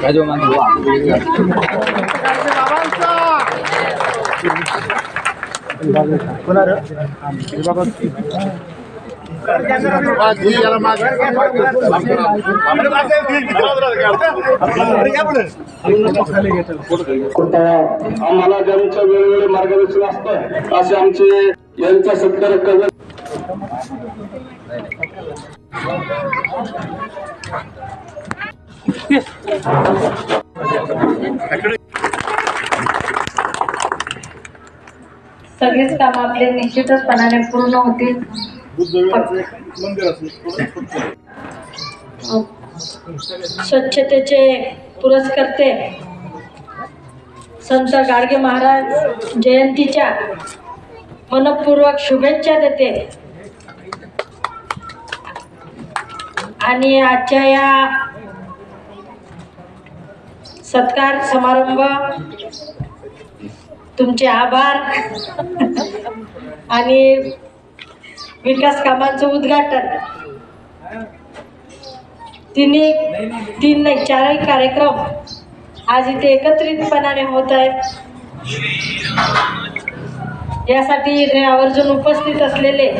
가져만 뭐 안. 네. 그날은? 일박 आम्हाला ज्यांचं वेळोवेळी मार्गदर्शन असतं असे आमचे यांचा सत्कार करत सगळेच काम आपले निश्चितचपणाने पूर्ण होतील. स्वच्छतेचे पुरस्कर्ते संत गाडगे महाराज जयंतीच्या मनपूर्वक शुभेच्छा देते. आणि आजच्या या सत्कार समारंभ तुमचे आभार. आणि विकास कामांचं उद्घाटन. तिन्ही तीन नाही चारही कार्यक्रम आज इथे एकत्रितपणाने होत आहेत. यासाठी आवर्जून उपस्थित असलेले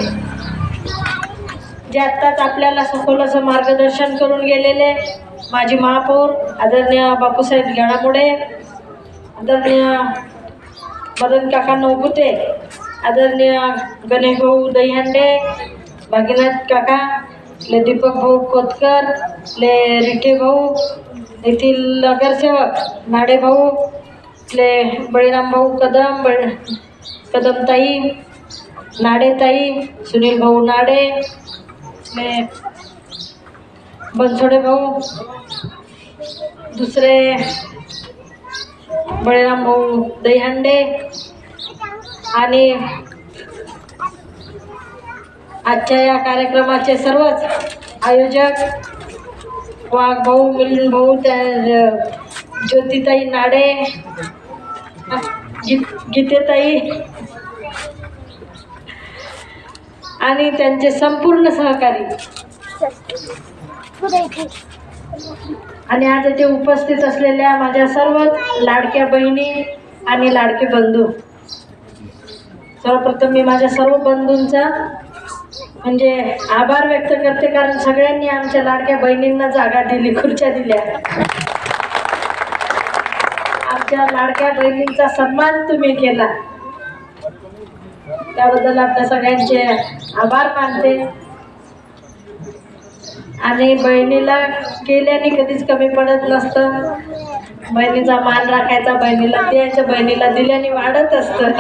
जे आत्ताच आपल्याला सखोलाचं मार्गदर्शन करून गेलेले माजी महापौर आदरणीय बापूसाहेब गणामुळे आदरणीय मदन काका नवगुते आदरणीय गणेश भाऊ दहीहंडे भागीनाथ काका ले दीपक भाऊ कोतकर ले रिठे भाऊ येथील नगरसेवक नाडे भाऊ ले बळीराम भाऊ कदम बळ कदमताई नाडेताई सुनील भाऊ नाडे ले बनसोडे भाऊ दुसरे बळीराम भाऊ दहीहंडे आणि आजच्या या कार्यक्रमाचे सर्वच आयोजक वाघ भाऊ मिलिंद भाऊ त्या ज्योतिताई नाडे गी गीतेताई आणि त्यांचे संपूर्ण सहकारी. आणि आज इथे उपस्थित असलेल्या माझ्या सर्व लाडक्या बहिणी आणि लाडके बंधू. सर्वप्रथम मी माझ्या सर्व बंधूंचा म्हणजे आभार व्यक्त करते कारण सगळ्यांनी आमच्या लाडक्या बहिणींना जागा दिली खुर्च्या दिल्या. आमच्या लाडक्या बहिणींचा सन्मान तुम्ही केला. त्याबद्दल आपल्या सगळ्यांचे आभार मानते. आणि बहिणीला केल्याने कधीच कमी पडत नसतं. बहिणीचा मान राखायचा बहिणीला द्यायचं बहिणीला दिल्याने वाढत असतं.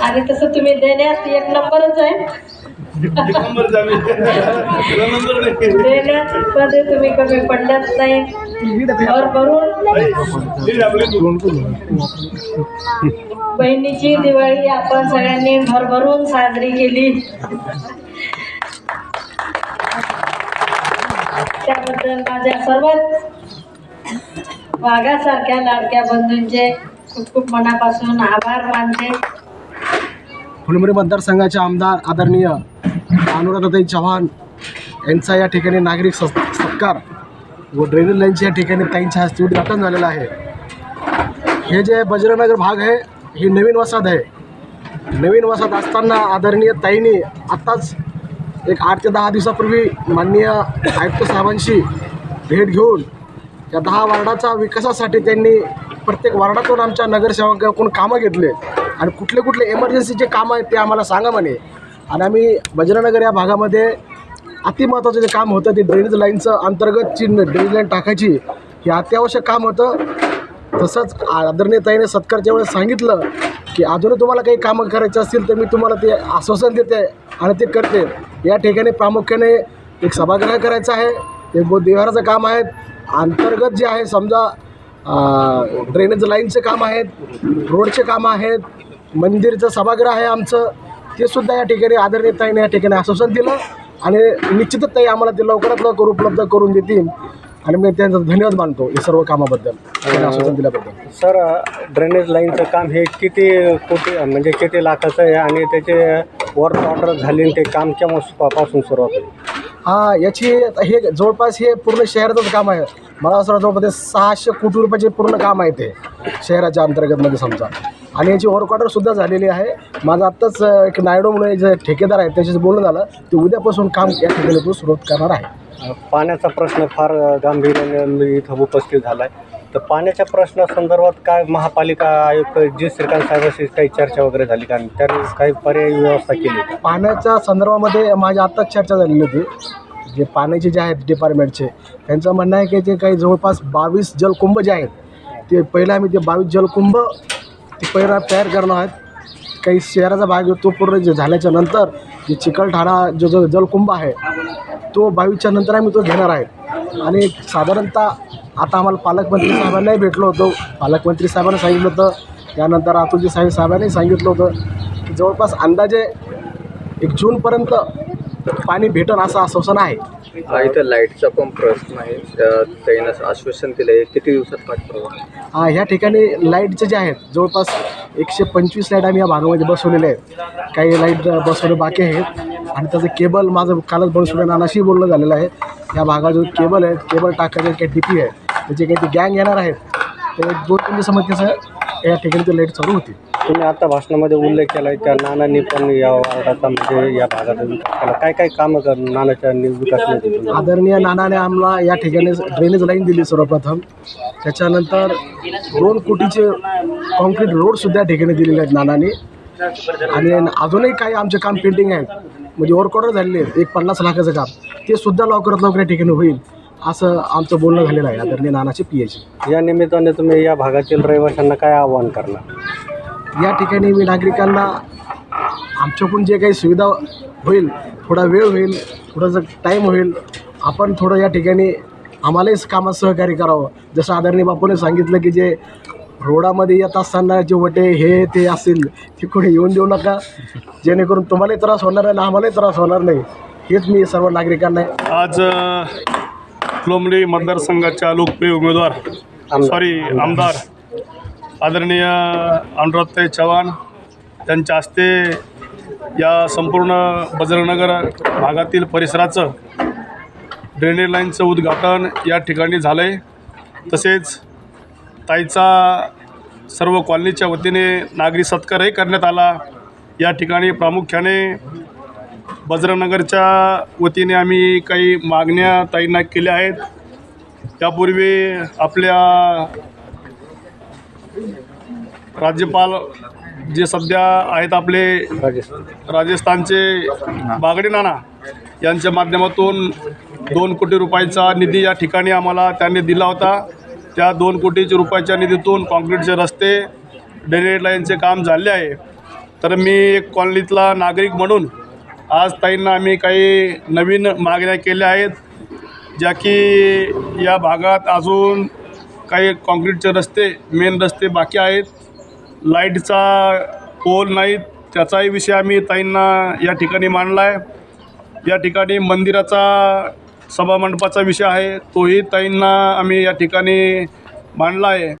आणि तसं तुम्ही देण्यात एक नंबरच आहे. देण्यात मध्ये तुम्ही कमी पडल्याच नाही. और भरून बहिणीची दिवाळी आपण सगळ्यांनी भरभरून साजरी केली. त्याबद्दल माझ्या सर्वच वाघासारख्या लाडक्या बंधूंचे खूप खूप मनापासून आभार मानते. फुलंब्री मतदारसंघाचे आमदार आदरणीय अनुराधाताई चव्हाण यांचा या ठिकाणी नागरिक सत् सत्कार व ड्रेनेज लाईनच्या या ठिकाणी ताईंच्या हस्ते उद्घाटन झालेलं आहे. हे जे बजरनगर भाग आहे ही नवीन वसाहत आहे. नवीन वसाहत असताना आदरणीय ताईंनी आत्ताच एक आठ ते दहा दिवसापूर्वी माननीय आयुक्त साहेबांशी भेट घेऊन या दहा वार्डाचा विकासासाठी त्यांनी प्रत्येक वार्डातून आमच्या नगरसेवकाकडून कामं घेतले. आणि कुठले कुठले इमर्जन्सीचे काम आहेत ते आम्हाला सांगा म्हणे. आणि आम्ही बजरानगर या भागामध्ये अतिमहत्त्वाचं जे काम होतं ते ड्रेनेज लाईनचं अंतर्गत चिन्ह ड्रेनेज लाईन टाकायची हे अत्यावश्यक काम होतं. तसंच आदरणीय ताईने सत्कारच्या वेळेस सांगितलं की अजूनही तुम्हाला काही कामं करायची असतील तर मी तुम्हाला ते आश्वासन देते आणि ते करते. या ठिकाणी प्रामुख्याने एक सभागृह करायचं आहे एक बौद्धविहाराचं काम आहे. अंतर्गत जे आहे समजा ड्रेनेज लाईनचे काम आहेत रोडचे कामं आहेत मंदिरचं सभागृह आहे आमचं. ते सुद्धा या ठिकाणी आदरणीय ताईने या ठिकाणी आश्वासन दिलं आणि निश्चितच ताई आम्हाला ते लवकरात लवकर उपलब्ध करून देतील. आणि मी त्यांचा धन्यवाद मानतो हे सर्व कामाबद्दल त्यांनी आश्वासन दिल्याबद्दल. सर ड्रेनेज लाईनचं काम हे किती कोटी म्हणजे किती लाखाचं आहे आणि त्याचे वर्क ऑर्डर झाली आणि ते काम केव्हा पासून सुरुवात होईल? हा याची हे जवळपास हे पूर्ण शहराचंच काम आहे. मला असं वाटतं जवळपास ते सहाशे कोटी रुपयाचे पूर्ण काम आहे ते शहराच्या अंतर्गतमध्ये समजा. आणि याची वर्क ऑर्डरसुद्धा झालेली आहे. माझं आत्ताच एक नायडू म्हणून जे ठेकेदार आहेत त्याच्याशी बोलणं झालं. ते उद्यापासून काम या ठिकाणी तो सुरुवात करणार आहे. पाण्याचा प्रश्न फार गांभीर्याने इथं उपस्थित झाला आहे तर पाण्याच्या प्रश्नासंदर्भात काय महापालिका आयुक्त जी श्रीकांत साहेबांशी काही चर्चा वगैरे झाली कारण त्यांनी काही पर्यायी व्यवस्था केली पाण्याच्या संदर्भामध्ये माझी आत्ताच चर्चा झालेली होती. जे पाण्याचे जे आहेत डिपार्टमेंटचे त्यांचं म्हणणं आहे की जे काही जवळपास बावीस जलकुंभ जे आहेत ते पहिलं आम्ही ते बावीस जलकुंभ ते पहिला तयार करणार आहेत. काही शहराचा भाग तो पूर्ण जे झाल्याच्यानंतर जे चिकलठाणा जो जो जलकुंभ आहे तो बावीसच्या नंतर आम्ही तो घेणार आहे. आणि साधारणतः आता आम्हाला पालकमंत्री साहेबांनाही भेटलो होतो. पालकमंत्री साहेबांना सांगितलं होतं. त्यानंतर अतुलजी साहेब साहेबांनी सांगितलं होतं की जवळपास अंदाजे एक जूनपर्यंत पाणी भेटन असं आश्वासन आहे. हा इथं लाईटचा पण प्रश्न आहे. त्या- त्यानं आश्वासन दिलं आहे. किती दिवसात पाठवा हा, ह्या ठिकाणी लाईटचे जे आहेत जवळपास एकशे पंचवीस लाइट आम्ही या भागामध्ये बसवलेले आहेत. काही लाइट बसवणे बाकी आहेत. आणि त्याचं केबल माझं कालच बनसुडे नानाशी बोलणं झालेलं आहे. या भागात जो केबल आहे केबल टाकायचे काही डी पी आहे. त्याचे काही ते गँग येणार आहेत. तर दोन तीन दिवसामध्ये त्याचं या ठिकाणी ते लाइट चालू होती तुम्ही आता भाषणामध्ये उल्लेख केला आहे त्या नानांनी पण या वार्डाचा म्हणजे या भागाचा विकास केला काय काय कामं कर नानाच्या नि- विकास? आदरणीय नानाने आम्हाला या ठिकाणी ड्रेनेज लाईन दिली सर्वप्रथम. त्याच्यानंतर दोन कोटीचे कॉन्क्रीट रोडसुद्धा या ठिकाणी दिलेले आहेत नानाने. आणि अजूनही काही आमचे काम पेंटिंग आहेत. म्हणजे वर्क ऑर्डर झालेले आहेत. एक पन्नास लाखाचं काम. ते सुद्धा लवकरात लवकर या ठिकाणी होईल असं आमचं बोलणं झालेलं आहे. आदरणीय नानाचे पी एच या निमित्ताने तुम्ही या भागातील रहिवाशांना काय आव्हान करणार? या ठिकाणी मी नागरिकांना आमच्याकडून जे काही सुविधा होईल थोडा वेळ होईल थोडासा टाईम होईल आपण थोडं या ठिकाणी आम्हालाही कामात सहकार्य करावं. जसं आदरणीय बापूने सांगितलं की जे रोडामध्ये येत असताना जे वटे हे ते असतील ते कोणी येऊन देऊ नका. जेणेकरून तुम्हालाही त्रास होणार नाही आम्हालाही त्रास होणार नाही. हेच मी सर्व नागरिकांना आज फुलंब्री मतदारसंघाच्या लोकप्रिय उमेदवार सॉरी आमदार. आदरणीय अनुराधताई चव्हाण त्यांच्या हस्ते या संपूर्ण बजरंगनगर भागातील परिसराचं ड्रेनेज लाईनचं उद्घाटन या ठिकाणी झालं आहे तसेच ताईचा सर्व कॉलनीच्या वतीने नागरी सत्कारही करण्यात आला. या ठिकाणी प्रामुख्याने बजरंगनगरच्या वतीने आम्ही काही मागण्या ताईंना केल्या आहेत. त्यापूर्वी आपल्या राज्यपाल जे सध्या आहेत आपले राजस्थानचे बागडे नाना यांच्या माध्यमातून दोन कोटी रुपयाचा निधी या ठिकाणी आम्हाला त्यांनी दिला होता. त्या दोन कोटीच्या रुपयाच्या निधीतून कॉन्क्रीटचे रस्ते ड्रेनेज लाईनचे काम झाले आहे. तर मी एक कॉलनीतला नागरिक म्हणून आज ताईंना आम्ही काही नवीन मागण्या केल्या आहेत ज्या की या भागात अजून काही कॉन्क्रीटचे रस्ते मेन रस्ते बाकी आहेत. लाईटचा पोल नाहीत. त्याचाही विषय आम्ही ताईंना या ठिकाणी मांडला आहे या ठिकाणी मंदिराचा सभामंडपाचा विषय आहे. तोही ताईंना आम्ही या ठिकाणी मांडला आहे